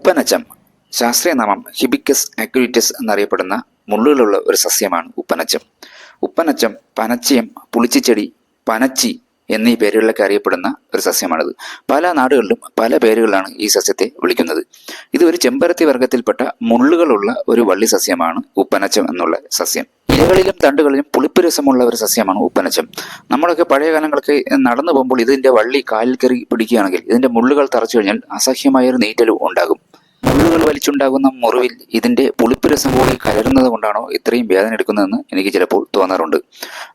ഉപ്പനച്ചം ശാസ്ത്രീയ നാമം ഹിബിക്കസ് അക്യൂരിറ്റസ് എന്നറിയപ്പെടുന്ന മുള്ളുകളുള്ള ഒരു സസ്യമാണ് ഉപ്പനച്ചം. ഉപ്പനച്ചം പനച്ചയം പുളിച്ചിച്ചെടി പനച്ചി എന്നീ പേരുകളിലൊക്കെ അറിയപ്പെടുന്ന ഒരു സസ്യമാണിത്. പല നാടുകളിലും പല പേരുകളിലാണ് ഈ സസ്യത്തെ വിളിക്കുന്നത്. ഇത് ഒരു ചെമ്പരത്തി വർഗത്തിൽപ്പെട്ട മുള്ളുകളുള്ള ഒരു വള്ളി സസ്യമാണ് ഉപ്പനച്ചം എന്നുള്ള സസ്യം. ഇലകളിലും തണ്ടുകളിലും പുളിപ്പ് രസമുള്ള ഒരു സസ്യമാണ് ഉപ്പനച്ചം. നമ്മളൊക്കെ പഴയ കാലങ്ങളൊക്കെ നടന്നു പോകുമ്പോൾ ഇതിന്റെ വള്ളി കാലിൽ കയറി പിടിക്കുകയാണെങ്കിൽ ഇതിന്റെ മുള്ളുകൾ തറച്ചു കഴിഞ്ഞാൽ അസഹ്യമായ ഒരു നീറ്റലും ഉണ്ടാകും. മുള്ളുകൾ വലിച്ചുണ്ടാകുന്ന മുറിവിൽ ഇതിന്റെ പുളിപ്പ് രസം കൂടി കലരുന്നത് കൊണ്ടാണോ ഇത്രയും വേദന എടുക്കുന്നതെന്ന് എനിക്ക് ചിലപ്പോൾ തോന്നാറുണ്ട്.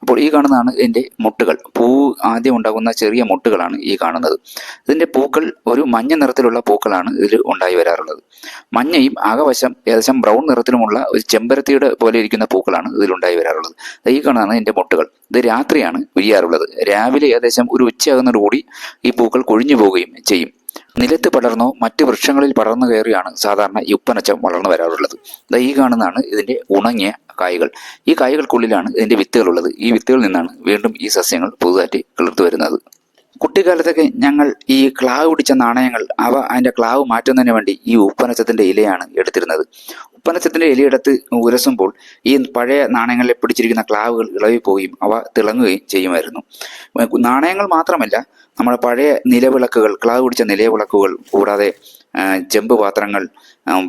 അപ്പോൾ ഈ കാണുന്നതാണ് ഇതിന്റെ മുട്ടുകൾ. പൂ ആദ്യം ഉണ്ടാകുന്ന ചെറിയ മുട്ടുകളാണ് ഈ കാണുന്നത്. ഇതിന്റെ പൂക്കൾ ഒരു മഞ്ഞ നിറത്തിലുള്ള പൂക്കളാണ് ഇതിൽ ഉണ്ടായി വരാറുള്ളത്. മഞ്ഞയും ആകവശം ഏകദേശം ബ്രൗൺ നിറത്തിലുമുള്ള ഒരു ചെമ്പരത്തിയുടെ പോലെ ഇരിക്കുന്ന പൂക്കളാണ് ഇതിൽ ഉണ്ടായി വരാറുള്ളത്. ഈ കാണുന്നതാണ് ഇതിന്റെ മുട്ടുകൾ. ഇത് രാത്രിയാണ് വിരിയാറുള്ളത്. രാവിലെ ഏകദേശം ഒരു ഉച്ചയാകുന്നതോടുകൂടി ഈ പൂക്കൾ കൊഴിഞ്ഞു പോവുകയും ചെയ്യും. നിലത്ത് പടർന്നോ മറ്റ് വൃക്ഷങ്ങളിൽ പടർന്നു കയറിയാണ് സാധാരണ യുപ്പനച്ചം വളർന്നു വരാറുള്ളത്. ഈ കാണുന്നതാണ് ഇതിന്റെ ഉണങ്ങിയ കായകൾ. ഈ കായകൾക്കുള്ളിലാണ് ഇതിന്റെ വിത്തുകളുള്ളത് ഈ വിത്തുകളിൽ നിന്നാണ് വീണ്ടും ഈ സസ്യങ്ങൾ പുതുതായിട്ട് കിളിർത്തു വരുന്നത്. കുട്ടിക്കാലത്തൊക്കെ ഞങ്ങൾ ഈ ക്ലാവ് പിടിച്ച നാണയങ്ങൾ അവ അതിന്റെ ക്ലാവ് മാറ്റുന്നതിന് വേണ്ടി ഈ ഉപ്പനച്ചത്തിന്റെ ഇലയാണ് എടുത്തിരുന്നത്. ഉപ്പനച്ചത്തിന്റെ ഇലയെടുത്ത് ഉരസുമ്പോൾ ഈ പഴയ നാണയങ്ങളിൽ പിടിച്ചിരിക്കുന്ന ക്ലാവുകൾ ഇളവി പോവുകയും അവ തിളങ്ങുകയും ചെയ്യുമായിരുന്നു. നാണയങ്ങൾ മാത്രമല്ല നമ്മുടെ പഴയ നിലവിളക്കുകൾ ക്ലാവ് പിടിച്ച നിലവിളക്കുകൾ കൂടാതെ ചെമ്പ് പാത്രങ്ങൾ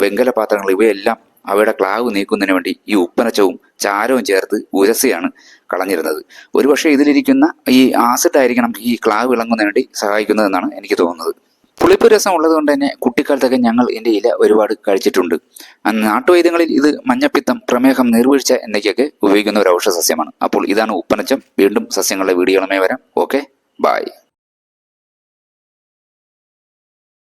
വെങ്കല പാത്രങ്ങൾ ഇവയെല്ലാം അവയുടെ ക്ലാവ് നീക്കുന്നതിന് വേണ്ടി ഈ ഉപ്പനച്ചവും ചാരവും ചേർത്ത് ഉരസിയാണ് കളഞ്ഞിരുന്നത്. ഒരുപക്ഷെ ഇതിലിരിക്കുന്ന ഈ ആസിഡ് ആയിരിക്കണം ഈ ക്ലാവ് ഇളങ്ങുന്നതിന് വേണ്ടി സഹായിക്കുന്നതെന്നാണ് എനിക്ക് തോന്നുന്നത്. പുളിപ്പ് രസം ഉള്ളത് കൊണ്ട് തന്നെ കുട്ടിക്കാലത്തൊക്കെ ഞങ്ങൾ ഇതിന്റെ ഇല ഒരുപാട് കഴിച്ചിട്ടുണ്ട്. നാട്ടുവൈദ്യങ്ങളിൽ ഇത് മഞ്ഞപ്പിത്തം പ്രമേഹം നീർവീഴ്ച എന്നൊക്കെയൊക്കെ ഉപയോഗിക്കുന്ന ഒരു ഔഷധ സസ്യമാണ്. അപ്പോൾ ഇതാണ് ഉപ്പനച്ചം. വീണ്ടും സസ്യങ്ങളുടെ വീടുകളുമായി വരാം. Okay bye